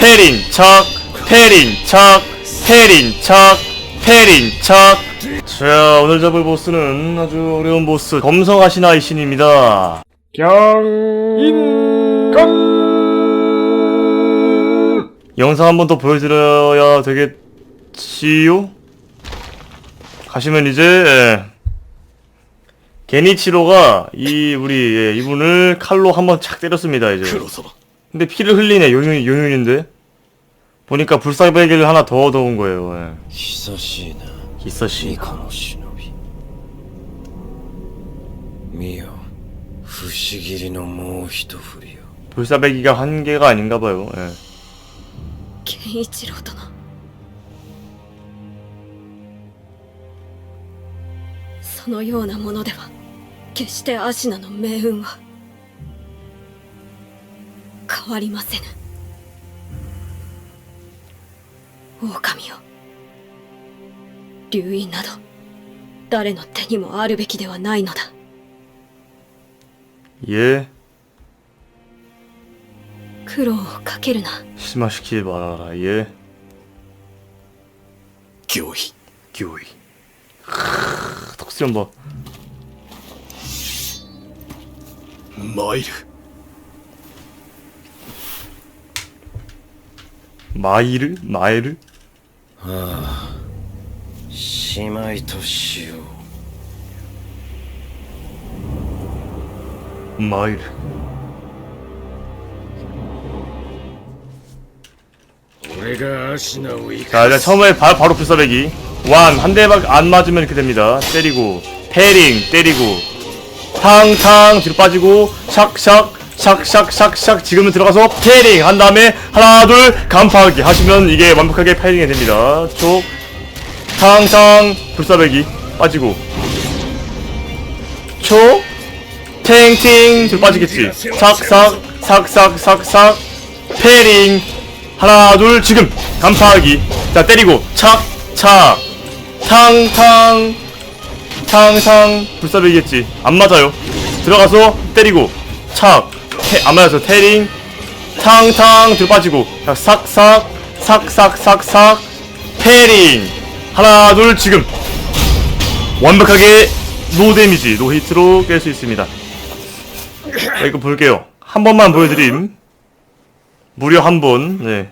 패링 척 패링 척 패링 척 패링 척자 오늘 잡을 보스는 아주 어려운 보스 검성하시나이 신입니다. 경인건. 영상 한 번 더 보여드려야 되겠지요? 가시면 이제 예. 게니치로가 이 우리 예, 이분을 칼로 한번 착 때렸습니다 이제. 黒様 근데 피를 흘리네 요윤, 요윤인데 보니까 불사배기를 하나 더 얻어온 거예요 예. 久しいな 기서씨 巫女の忍び見よ不思議りのもう一振りよ 불사배기가 한계가 아닌가 봐요 예. 健一郎殿そのようなものでは決してアシナの命運は 変わりませぬ狼よ流院など誰の手にもあるべきではないのだ 예 苦労をかけるな 심화시키지 말아라 예 行為 교이 턱수염 봐 参る 마이르? 마이르? 姉妹としよう 마이르 俺がアシナを生 자 일단 처음에 바, 바로 불사배기 완 한 대만 안 맞으면 이렇게 됩니다 때리고 패링 때리고 탕탕 뒤로 빠지고 샥샥 샥샥샥샥 지금은 들어가서 패링 한 다음에 하나 둘 간파하기 하시면 이게 완벽하게 패링이 됩니다. 쪽 탕탕 불사배기 빠지고. 초 탱팅 뒤로 빠지겠지. 삭삭 삭삭 삭삭. 패링. 하나 둘 지금 간파하기. 자 때리고. 착착 탕탕. 탕탕. 불사배기겠지. 안 맞아요. 들어가서 때리고. 착 안 맞아서 테링. 탕탕. 뒤로 빠지고. 자 삭삭. 삭삭삭삭. 패링. 하나 둘 지금. 완벽하게 노 데미지 노 히트로 깰 수 있습니다. 자 이거 볼게요. 한 번만 보여드림. 무려 한 번. 네.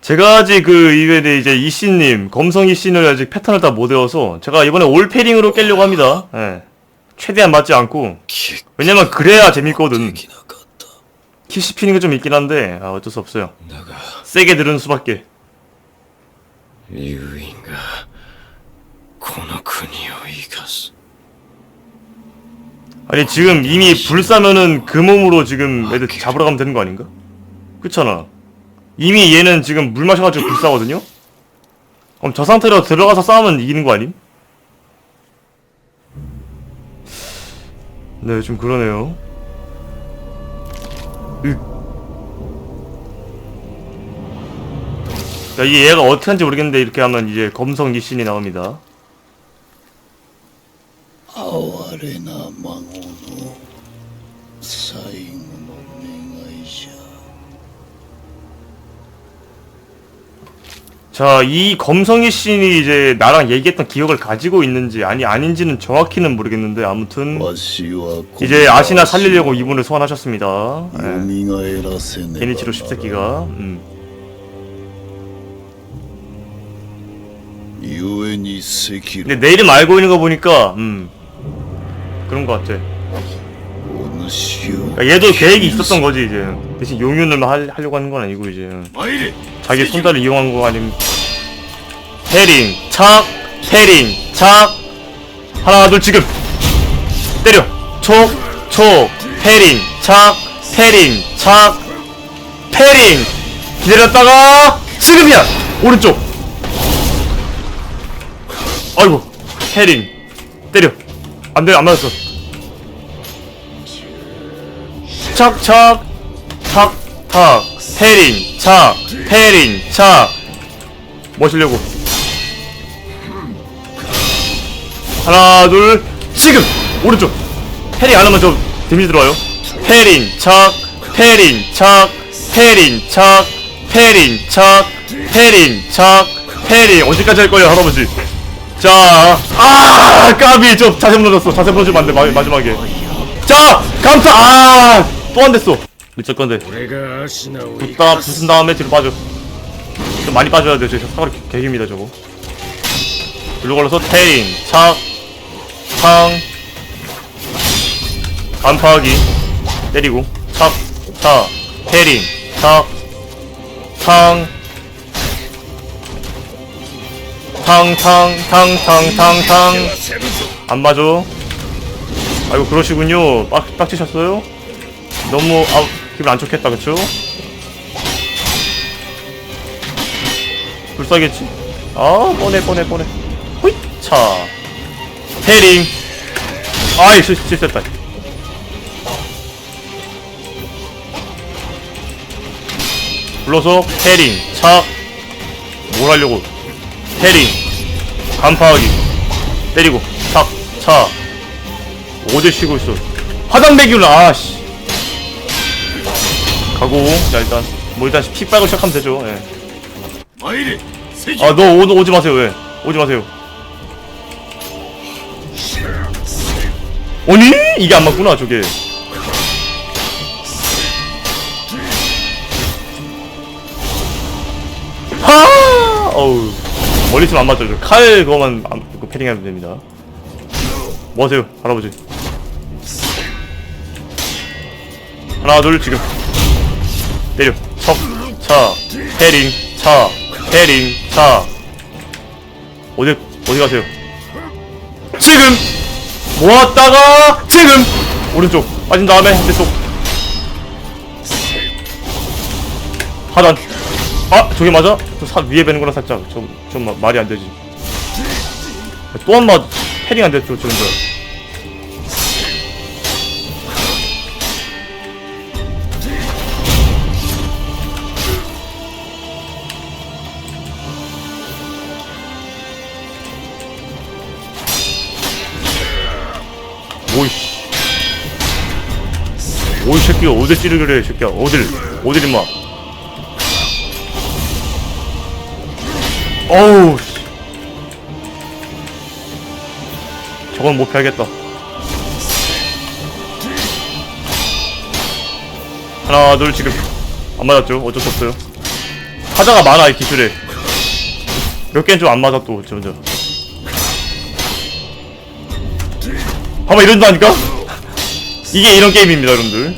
제가 아직 그 이외에 이제 이씨님 검성 이씨를 아직 패턴을 다 못 외워서 제가 이번에 올패링으로 깨려고 합니다. 예. 최대한 맞지 않고 結 왜냐면 그래야 재밌거든. きなかった 키시피는 게 좀 있긴 한데 아, 어쩔 수 없어요. だが 세게 들은 수밖에. 流院がこの国を生かす 아니 지금 이미 불 싸면은 그 몸으로 지금 애들 잡으러 가면 되는 거 아닌가? 그렇잖아. 이미 얘는 지금 물 마셔가지고 불 싸거든요. 그럼 저 상태로 들어가서 싸우면 이기는 거 아님? 네, 좀 그러네요. 자, 이게 얘가 어떻게 하는지 모르겠는데 이렇게 하면 이제 검성 이신이 나옵니다. 아와레나 망 자, 이 검성희 씨이 이제 나랑 얘기했던 기억을 가지고 있는지 아니 아닌지는 정확히는 모르겠는데 아무튼 이제 아시나 살리려고 이분을 소환하셨습니다. 예. 데니치로 십세끼가 음. 근데 내 이름 알고 있는 거 보니까 음. 그런 거 같아. 그러니까 얘도 계획이 있었던 거지 이제 대신 용윤을 하, 하려고 하는 건 아니고 이제. 자기 손자를 이용한 거 아니면 패링 착 패링 착. 하나 둘 지금. 때려. 촉촉. 패링 착 패링 착. 패링 기다렸다가 지금이야. 오른쪽. 아이고. 패링 때려. 안돼 안 맞았어. 착착. 탁탁 패링 착 패링 착 뭐시려고? 하나 둘 지금! 오른쪽! 안 하면 저 데미지 들어와요. 패링 착 패링 착 페린 착 페린 착 페린 착 페린 언제까지 할 거예요 할아버지? 자아 까비! 좀 자세 무너졌어. 자세 무너지면 안돼 마지막에. 자 감타 아또 안 됐어 미칠 건데. 붙다 부순 다음에 뒤로 빠져. 좀 많이 빠져야 돼. 저거 사거리 개깁니다 저거. 일로 걸러서 테인, 착, 창, 간파하기 때리고 착, 차, 테린, 착, 창, 탕, 탕, 탕, 탕, 탕, 탕. 안 맞아. 아이고 그러시군요. 빡, 빡치셨어요? 너무 아 기분 안 좋겠다 그쵸? 불쌍했지? 아 뻔해 뻔해 뻔해. 호잇! 차. 테링. 아이 실, 실수했다. 불러서 테링. 착뭘 하려고? 테링. 간파하기. 때리고. 착차. 어디 쉬고 있어. 화장 배기를 아씨 가고 자 일단 뭐 일단 피 빨고 시작하면 되죠. 예. 아너 아, 오지 마세요. 왜? 오지 마세요. 아니? 이게 안 맞구나 저게. 하! 어우. 멀리 좀안 맞죠 칼 그거만 안, 그 패링하면 됩니다. 뭐하세요 할아버지? 하나 둘 지금. 때려. 척차. 패링. 차. 패링. 차. 어디 어디 가세요? 지금! 모았다가 지금! 오른쪽. 빠진 다음에 왼쪽. 하단. 아 저게 맞아? 저 사, 위에 베는구나 살짝 좀, 좀 마- 말이 안 되지. 또 한번 패링 안 됐죠 지금 저 오이씨. 오이 새끼가 어딜 해 새끼야. 어딜 어딜 임마. 어우 씨. 저건 못 피하겠다. 하나 둘 지금. 안 맞았죠? 어쩔 수 없어요. 하자가 많아 이 기술에. 몇 개는 좀 안 맞아 또 점점 봐봐 이런다니까? 이게 이런 게임입니다 여러분들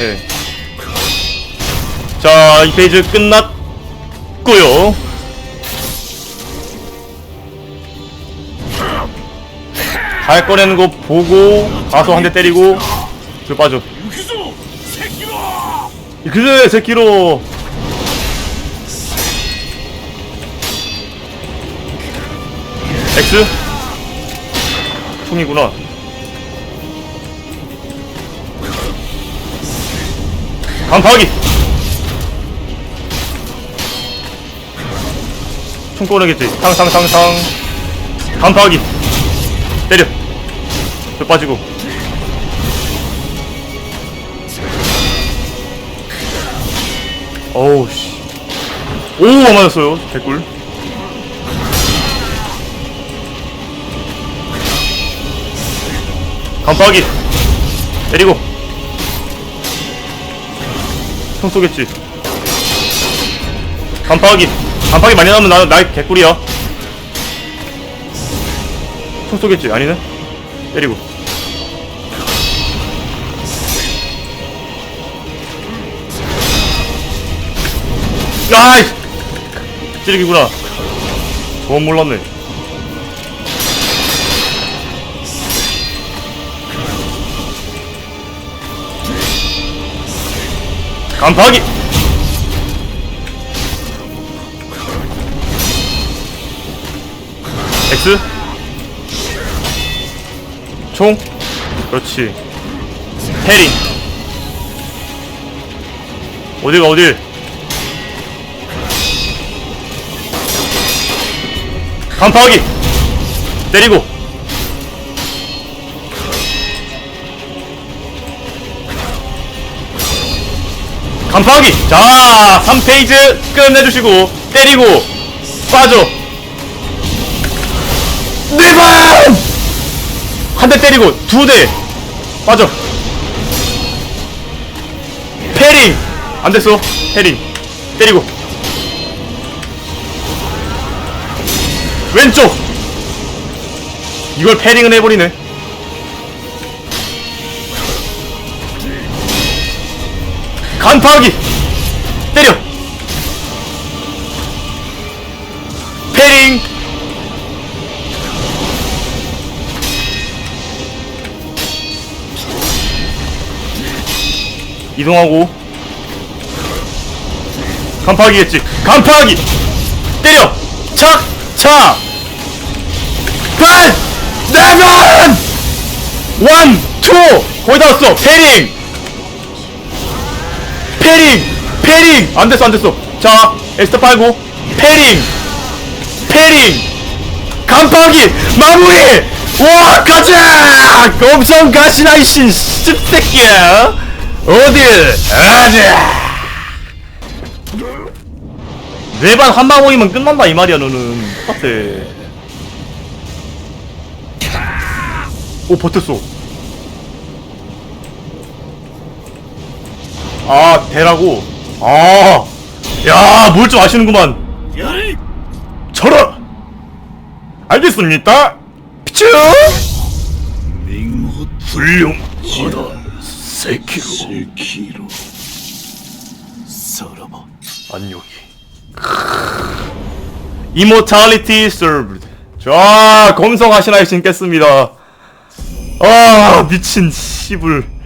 예. 자, 이 페이지 끝났고요 발 꺼내는 거 보고 가서 한 대 때리고 저 빠져 그래 새끼로 X? 총이구나 간파하기 총 꺼내겠지 탕탕탕탕 간파하기 때려 저 빠지고 어우 씨. 오, 안 맞았어요. 개꿀. 간파하기. 때리고. 총 쏘겠지. 간파하기. 간파하기 많이 나오면 나, 나 개꿀이야. 총 쏘겠지. 아니네. 때리고. 아이! 찌르기구나. 저건 몰랐네. 간파하기! X? 총? 그렇지. 패링 어디가 어딜. 간파하기! 때리고 간파하기. 자 3페이지 끝내주시고 때리고 빠져. 네번! 한 대 때리고 두 대 빠져. 패링! 안 됐어. 패링. 때리고. 왼쪽. 이걸 패링을 해버리네 간파하기. 때려. 패링. 이동하고. 간파하기겠지. 간파하기. 때려. 착착 반 네번 원투. 거의 다 왔어. 패링 패링 패링. 안 됐어 안 됐어. 자 에스터 빨고 패링 패링. 간파하기 마무리. 와 가자! 엄청 가시나 이신 씹새끼야. 어딜 가자! 네반 한 방울이면 끝난다 이 말이야 너는. 똑같아. 오 버텼어 아 대라고? 아야뭘 좀 아시는구만. 저라 알겠습니다. 피츄 훌륭하다 세키로. 세키로. 서러버 안녕히 이모탈리티 서브드. 자 검성하시나이 신겠습니다. 아 미친 씨불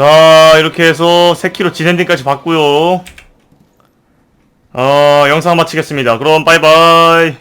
자 이렇게 해서 3키로 진엔딩까지 봤고요 어 영상 마치겠습니다 그럼 바이바이